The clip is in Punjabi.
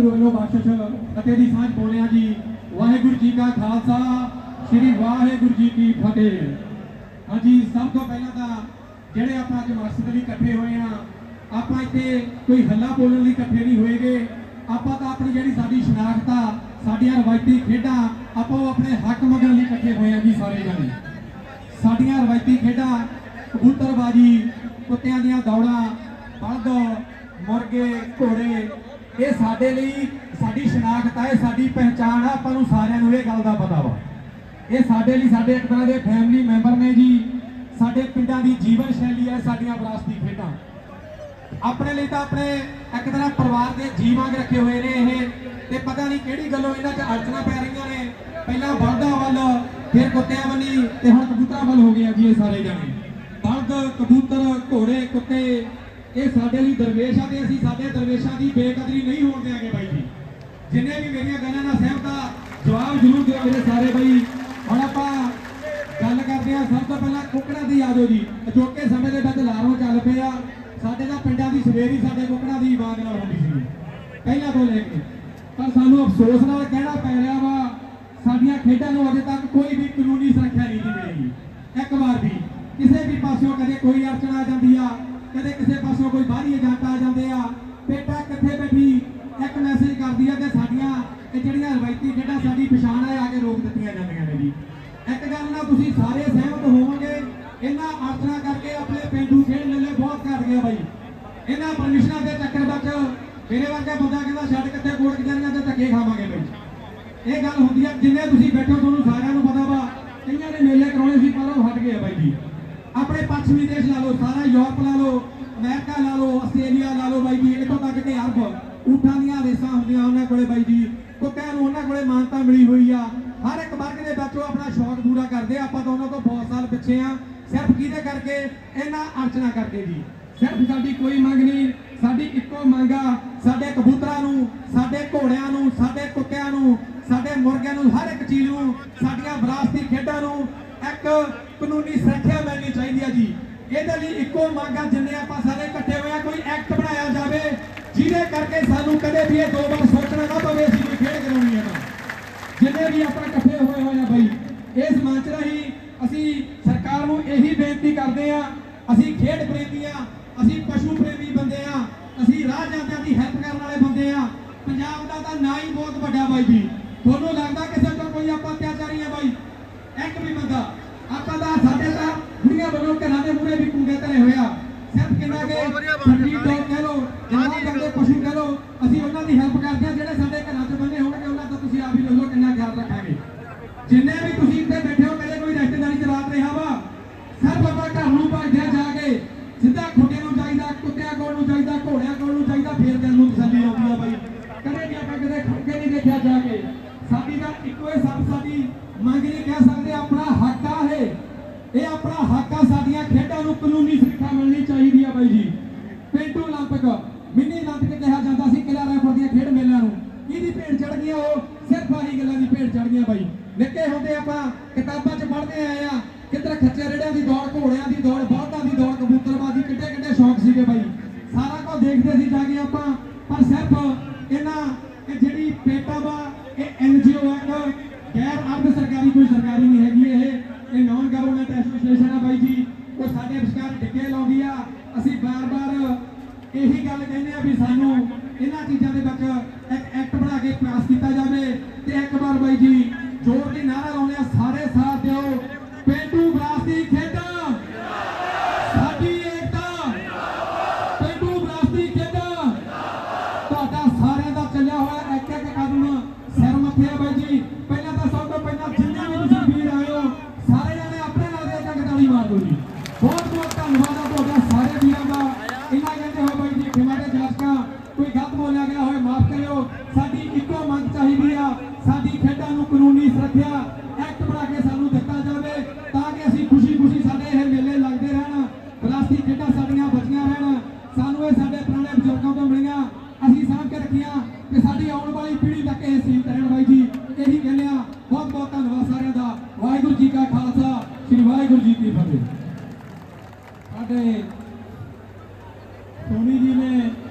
ਵਾਹਿਗੁਰੂ ਵੱਲੋਂ ਬਖਸ਼ਿਸ਼ ਅਤੇ ਦੀ ਸਾਂਝ ਬੋਲਿਆ ਜੀ, ਵਾਹਿਗੁਰੂ ਜੀ ਕਾ ਖਾਲਸਾ, ਸ੍ਰੀ ਵਾਹਿਗੁਰੂ ਜੀ ਕੀ ਫਤਿਹ। ਹਾਂਜੀ, ਸਭ ਤੋਂ ਪਹਿਲਾਂ ਤਾਂ ਜਿਹੜੇ ਆਪਾਂ ਅੱਜ ਮਸਜਿਦ ਲਈ ਇਕੱਠੇ ਹੋਏ ਆ ਆਪਾਂ ਇੱਥੇ ਕੋਈ ਹੱਲਾ ਬੋਲਣ ਲਈ ਇਕੱਠੇ ਨਹੀਂ ਹੋਏਗੇ। ਆਪਾਂ ਤਾਂ ਆਪਣੀ ਜਿਹੜੀ ਸਾਡੀ ਸ਼ਨਾਖਤ ਆ, ਸਾਡੀਆਂ ਰਵਾਇਤੀ ਖੇਡਾਂ, ਆਪਾਂ ਉਹ ਆਪਣੇ ਹੱਕ ਮੰਗਣ ਲਈ ਇਕੱਠੇ ਹੋਏ ਆ ਜੀ ਸਾਰੇ ਜਣੇ। ਸਾਡੀਆਂ ਰਵਾਇਤੀ ਖੇਡਾਂ, ਕਬੂਤਰਬਾਜੀ, ਕੁੱਤਿਆਂ ਦੀਆਂ ਦੌੜਾਂ, ਬਲਦ, ਮੁਰਗੇ, ਘੋੜੇ ਇਹ ਸਾਡੇ ਲਈ ਸਾਡੀ ਸ਼ਨਾਖਤ ਹੈ ਸਾਡੀ ਪਹਿਚਾਣ ਆ, ਆਪਾਂ ਨੂੰ ਸਾਰਿਆਂ ਨੂੰ ਇਹ ਗੱਲ ਦਾ ਪਤਾ ਵਾ। ਇਹ ਸਾਡੇ ਲਈ ਸਾਡੇ ਇੱਕ ਤਰ੍ਹਾਂ ਦੇ ਫੈਮਿਲੀ ਮੈਂਬਰ ਨੇ ਜੀ। ਸਾਡੇ ਪਿੰਡਾਂ ਦੀ ਜੀਵਨ ਸ਼ੈਲੀ ਹੈ ਸਾਡੀਆਂ ਵਿਰਾਸਤੀ ਖੇਡਾਂ। ਆਪਣੇ ਲਈ ਤਾਂ ਆਪਣੇ ਇੱਕ ਤਰ੍ਹਾਂ ਪਰਿਵਾਰ ਦੇ ਜੀਅ ਵਾਂਗ ਰੱਖੇ ਹੋਏ ਨੇ ਇਹ। ਤੇ ਪਤਾ ਨਹੀਂ ਕਿਹੜੀ ਗੱਲੋਂ ਇਹਨਾਂ 'ਚ ਅੜਚਣਾ ਪੈ ਰਹੀਆਂ ਨੇ। ਪਹਿਲਾਂ ਬਲਦਾਂ ਵੱਲ, ਫਿਰ ਕੁੱਤਿਆਂ ਵੱਲੀ ਤੇ ਹੁਣ ਕਬੂਤਰਾਂ ਵੱਲ ਹੋ ਗਿਆ ਜੀ ਇਹ ਸਾਰੇ ਜਾਣੇ। ਬਲਦ, ਕਬੂਤਰ, ਘੋੜੇ, ਕੁੱਤੇ ਇਹ ਸਾਡੇ ਲਈ ਦਰਵੇਸ਼ ਆ ਤੇ ਅਸੀਂ ਸਾਡੇ ਦਰਵੇਸ਼ਾਂ ਦੀ ਬੇਕਦਰੀ ਨਹੀਂ ਹੋਣ ਦਿਆਂਗੇ ਬਾਈ ਜੀ। ਜਿੰਨੇ ਵੀ ਮੇਰੀਆਂ ਗੱਲਾਂ ਨਾਲ ਸਹਿਮਤ ਆ, ਜਵਾਬ ਜ਼ਰੂਰ ਦਿਓ ਮੇਰੇ ਸਾਰੇ ਬਾਈ। ਹੁਣ ਆਪਾਂ ਗੱਲ ਕਰਦੇ ਆ ਸਭ ਤੋਂ ਪਹਿਲਾਂ ਕੁੱਕੜਾਂ ਦੀ ਆਜੋ ਜੀ। ਅਜੋਕੇ ਸਮੇਂ ਦੇ ਵਿੱਚ ਲਾਰੋਂ ਚੱਲ ਪਏ ਆ। ਸਾਡੇ ਤਾਂ ਪਿੰਡਾਂ ਦੀ ਸਵੇਰ ਹੀ ਸਾਡੇ ਕੁੱਕੜਾਂ ਦੀ ਆਵਾਜ਼ ਨਾਲ ਹੁੰਦੀ ਸੀ। ਪਹਿਲਾਂ ਤੋਂ ਲੈ ਕੇ। ਪਰ ਸਾਨੂੰ ਅਫਸੋਸ ਨਾਲ ਕਹਿਣਾ ਪੈ ਰਿਹਾ ਵਾ, ਸਾਡੀਆਂ ਖੇਡਾਂ ਨੂੰ ਅਜੇ ਤੱਕ ਕੋਈ ਵੀ ਕਾਨੂੰਨੀ ਸੁਰੱਖਿਆ ਨਹੀਂ ਦੀ ਮਿਲੇਗੀ ਇੱਕ ਵਾਰ ਵੀ। ਕਿਸੇ ਵੀ ਪਾਸਿਓਂ ਕਦੇ ਕੋਈ ਅਰਚਨਾ ਆ ਜਾਂਦੀ ਆ, ਕਦੇ ਕਿਸੇ ਪਾਸਿਓਂ ਕੋਈ ਬਾਹਰੀ ਏਜੰਟ ਆ ਜਾਂਦੇ ਆ ਬੇਟਾ ਕਿੱਥੇ ਬੈਠੀ ਇੱਕ ਮੈਸੇਜ ਕਰਦੀ ਆ ਕਿ ਸਾਡੀਆਂ ਇਹ ਜਿਹੜੀਆਂ ਰਵਾਇਤੀ ਜਿਹੜਾ ਸਾਡੀ ਪਛਾਣ ਹੈ ਆ ਕੇ ਰੋਕ ਦਿੱਤੀਆਂ ਜਾਂਦੀਆਂ ਨੇ ਜੀ। ਇੱਕ ਗੱਲ ਨਾਲ ਤੁਸੀਂ ਸਾਰੇ ਸਹਿਮਤ ਹੋਵੋਗੇ, ਇਹਨਾਂ ਅਰਚਨਾ ਕਰਕੇ ਆਪਣੇ ਪਿੰਡੂ ਖੇਡ ਮੇਲੇ ਬਹੁਤ ਘਟ ਗਿਆ ਬਾਈ। ਇਹਨਾਂ ਪਰਮਿਸ਼ਨਾਂ ਦੇ ਚੱਕਰ ਵਿੱਚ ਮੇਰੇ ਵਰਗਾ ਬੰਦਾ ਕਹਿੰਦਾ, ਛੱਡ ਕਿੱਥੇ ਕੋਟ ਕਚਹਿਰੀਆਂ ਤੇ ਧੱਕੇ ਖਾਵਾਂਗੇ ਬਾਈ। ਇਹ ਗੱਲ ਹੁੰਦੀ ਆ, ਜਿੰਨੇ ਤੁਸੀਂ ਬੈਠੋ, ਤੁਹਾਨੂੰ ਸਾਰਿਆਂ ਨੂੰ ਪਤਾ ਵਾ, ਕਈਆਂ ਨੇ ਮੇਲੇ ਕਰਾਉਣੇ ਸੀ, ਪਰ ਉਹ ਹਟ ਗਏ ਆ ਬਾਈ ਜੀ। ਆਪਣੇ ਪੱਛਮੀ ਦੇਸ਼ ਲਾ ਲਓ, ਸਾਰਾ ਯੂਰਪ ਲਾ ਲਓ, ਅਮਰੀਕਾ ਲਾ ਲਓ, ਆਸਟ੍ਰੇਲੀਆ ਲਾ ਲਓ ਬਾਈ ਜੀ, ਇੱਥੋਂ ਤੱਕ ਕਿ ਅਰਬ ਊਠਾਂ ਦੀਆਂ ਰੇਸਾਂ ਹੁੰਦੀਆਂ ਉਹਨਾਂ ਕੋਲੇ ਬਾਈ ਜੀ। ਕੁੱਤਿਆਂ ਨੂੰ ਉਹਨਾਂ ਕੋਲੇ ਮਾਨਤਾ ਮਿਲੀ ਹੋਈ ਆ। ਹਰ ਇੱਕ ਵਰਗ ਦੇ ਵਿੱਚ ਆਪਣਾ ਸ਼ੌਕ ਪੂਰਾ ਕਰਦੇ ਆਪਾਂ ਤਾਂ ਉਹਨਾਂ ਤੋਂ ਬਹੁਤ ਸਾਲ ਪਿੱਛੇ ਆ। ਸਿਰਫ ਕਿਹਦੇ ਕਰਕੇ? ਇਹਨਾਂ ਅਰਚਨਾ ਕਰਕੇ ਜੀ। ਸਿਰਫ ਸਾਡੀ ਕੋਈ ਮੰਗ ਨਹੀਂ, ਸਾਡੀ ਇੱਕੋ ਮੰਗ ਆ, ਸਾਡੇ ਕਬੂਤਰਾਂ ਨੂੰ, ਸਾਡੇ ਘੋੜਿਆਂ ਨੂੰ, ਸਾਡੇ ਕੁੱਤਿਆਂ ਨੂੰ, ਸਾਡੇ ਮੁਰਗਿਆਂ ਨੂੰ, ਹਰ ਇੱਕ ਚੀਜ਼ ਨੂੰ ਸਾਡੀਆਂ ਵਿਰਾਸਤੀ ਇੱਕ ਕਾਨੂੰਨੀ ਸੁਰੱਖਿਆ ਮਿਲਣੀ ਚਾਹੀਦੀ ਆ ਜੀ। ਇਹਦੇ ਲਈ ਇੱਕੋ ਮੰਗ ਆ ਜਿੰਨੇ ਆਪਾਂ ਸਾਰੇ ਇਕੱਠੇ ਹੋਏ ਕੋਈ ਐਕਟ ਬਣਾਇਆ ਜਾਵੇ, ਜਿਹਦੇ ਕਰਕੇ ਸਾਨੂੰ ਕਦੇ ਵੀ ਇਹ ਦੋ ਵਾਰ ਸੋਚਣਾ ਨਾ ਪਵੇ, ਅਸੀਂ ਕੋਈ ਖੇਡ ਕਰਾਉਣੀ ਹੈ ਤਾਂ। ਜਿੰਨੇ ਵੀ ਆਪਾਂ ਇਕੱਠੇ ਹੋਏ ਹੋਏ ਆ ਬਾਈ, ਇਸ ਮੰਚ ਰਾਹੀਂ ਅਸੀਂ ਸਰਕਾਰ ਨੂੰ ਇਹੀ ਬੇਨਤੀ ਕਰਦੇ ਆ, ਅਸੀਂ ਖੇਡ ਪ੍ਰੇਮੀ ਆ, ਅਸੀਂ ਪਸ਼ੂ ਪ੍ਰੇਮੀ ਬੰਦੇ ਆ, ਅਸੀਂ ਰਾਹ ਜਾਂਦਿਆਂ ਦੀ ਹੈਲਪ ਕਰਨ ਵਾਲੇ ਬੰਦੇ ਆ। ਪੰਜਾਬ ਦਾ ਤਾਂ ਨਾਂ ਹੀ ਬਹੁਤ ਵੱਡਾ ਬਾਈ ਜੀ। ਤੁਹਾਨੂੰ ਲੱਗਦਾ ਕਿਸੇ ਤੋਂ ਕੋਈ ਆਪਾਂ ਅਤਿਆਚਾਰੀ ਆ ਬਾਈ ਇੱਕ ਵੀ ਬੰਦਾ ਆਪਾਂ ਦਾ ਸਾਡੇ ਤਾਂ ਬੁੜੀਆਂ ਵੱਲੋਂ ਘਰਾਂ ਦੇ ਮੂਹਰੇ ਵੀ ਕੂੜੇ ਧਰੇ ਹੋਇਆ। ਸਿਰਫ ਕਿੰਨਾ ਕਿ ਛੱਡੀ ਡੋਗ ਕਹਿ ਲੋ ਜਵਾਨ ਜਾਂਦੇ ਪਸ਼ੂ ਕਹਿ ਲੋ ਅਸੀਂ ਉਹਨਾਂ ਦੀ ਹੈਲਪ ਕਰਦੇ ਆ ਜਿਹੜੇ ਸਾਡੇ ਘਰਾਂ 'ਚ ਬੰਦੇ ਹੋਣਗੇ ਉਹਨਾਂ ਦਾ ਤੁਸੀਂ ਆਪ ਹੀ ਲੋ ਕਿੰਨਾ ਖਿਆਲ ਰੱਖਾਂਗੇ। ਜਿੰਨੇ ਵੀ ਤੁਸੀਂ ਇੱਥੇ ਬੈਠੇ ਹੋ ਕਦੇ ਕੋਈ ਰਿਸ਼ਤੇਦਾਰੀ 'ਚ ਰਾਤ ਰਿਹਾ ਵਾ ਸਿਰਫ ਆਪਾਂ ਘਰ ਨੂੰ ਭੱਜਦੇ ਆ ਜਾ ਕੇ ਸਿੱਧਾ ਖੁੱਡੇ ਨੂੰ ਜਾਈਦਾ ਕੁੱਤਿਆਂ ਕੋਲ ਨੂੰ ਜਾਈਦਾ ਘੋੜਿਆਂ ਕੋਲ ਨੂੰ ਜਾਈਦਾ ਫੇਰ ਦਿਲ ਨੂੰ ਤਸੱਲੀ ਆਉਂਦੀ ਆ ਬਾਈ। ਕਦੇ ਵੀ ਆਪਾਂ ਕਿਤੇ ਖੜ ਕੇ ਨਹੀਂ ਦੇਖਿਆ ਜਾ ਕੇ। ਸਾਡੀ ਤਾਂ ਇੱਕੋ ਹੀ ਸਭ ਸਾਡੀ ਮੰਗ ਨਹੀਂ ਕਹਿ ਸਕਦੇ ਆਪਣਾ ਹੱਕ ਹੁੰਦੇ ਆਪਾਂ, ਕਿਤਾਬਾਂ 'ਚ ਪੜ੍ਹਦੇ ਆਏ ਆ, ਕਿੱਧਰ ਖੱਚੇ ਰੇੜਿਆਂ ਦੀ ਦੌੜ, ਘੋੜਿਆਂ ਦੀ ਦੌੜ ਬਲਦਾਂ ਦੀ ਦੌੜ, ਕਬੂਤਰਬਾਜ਼ੀ ਕਿੱਡੇ ਕਿੱਡੇ ਸ਼ੌਕ ਸੀਗੇ ਬਾਈ। ਸਾਰਾ ਕੁਝ ਦੇਖਦੇ ਸੀ ਜਾ ਕੇ ਆਪਾਂ, ਪਰ ਸਿਰਫ ਇਹਨਾਂ, ਇਹ ਜਿਹੜੀ ਪੇਟਾ ਵਾ ਇਹ ਐਨਜੀਓ ਹੈ ਗੈਰ ਅਰਧ ਸਰਕਾਰੀ, ਕੋਈ ਸਰਕਾਰੀ ਨਹੀਂ ਹੈਗੀ ਇਹ। ਇਹ ਨਾਨ ਗਵਰਨਮੈਂਟ ਐਸੋਸੀਏਸ਼ਨ ਆ ਬਾਈ ਜੀ। ਉਹ ਸਾਡੇ ਵਿਚਕਾਰ ਡਿੱਗੇ ਲਾਉਂਦੀ ਆ। ਅਸੀਂ ਬਾਰ-ਬਾਰ ਇਹੀ ਗੱਲ ਕਹਿੰਦੇ ਆ ਵੀ ਸਾਨੂੰ ਇਹਨਾਂ ਚੀਜ਼ਾਂ ਦੇ ਵਿੱਚ ਇੱਕ ਐਕਟ ਬਣਾ ਕੇ ਪਾਸ ਕੀਤਾ ਜਾਵੇ ਤੇ ਇੱਕ ਵਾਰ ਬਾਈ ਜੀ ਜ਼ੋਰ ਦੀ ਨਾਰਾ ਲਾਉਂਦੇ ਆ ਸਾਰੇ ਸਾਥ ਦਿਓ। ਪੇਂਡੂ ਵਿਰਾਸਤੀ ਖੇਡਾਂ। ਸਾਡੀ ਏਕਤਾ। ਪੇਂਡੂ ਵਿਰਾਸਤੀ ਖੇਡਾਂ ਦੀ ਸੁਰੱਖਿਆ ਐਕਟ ਬਣਾ ਕੇ ਸਾਨੂੰ ਦਿੱਤਾ ਜਾਵੇ ਤਾਂ ਕਿ ਅਸੀਂ ਖੁਸ਼ੀ-ਖੁਸ਼ੀ ਸਾਡੇ ਇਹ ਮੇਲੇ ਲੱਗਦੇ ਰਹਿਣ, ਵਿਰਾਸਤੀ ਖੇਡਾਂ ਸਾਡੀਆਂ ਬਚੀਆਂ ਰਹਿਣ, ਸਾਨੂੰ ਇਹ ਸਾਡੇ ਪੁਰਾਣੇ ਬਜ਼ੁਰਗਾਂ ਤੋਂ ਮਿਲੀਆਂ। ਅਸੀਂ ਸਾਂਭ ਕੇ ਰੱਖੀਆਂ ਕਿ ਸਾਡੀ ਆਉਣ ਵਾਲੀ ਪੀੜ੍ਹੀ ਤੱਕ ਇਹ ਸੀਮ ਰਹਿਣ ਬਾਈ ਜੀ। ਇਹੀ ਕਹਿੰਦੇ ਆ ਬਹੁਤ ਬਹੁਤ ਧੰਨਵਾਦ ਸਾਰਿਆਂ ਦਾ। ਵਾਹਿਗੁਰੂ ਜੀ ਕਾ ਖਾਲਸਾ, ਸ੍ਰੀ ਵਾਹਿਗੁਰੂ ਜੀ ਕੀ ਫਤਿਹ।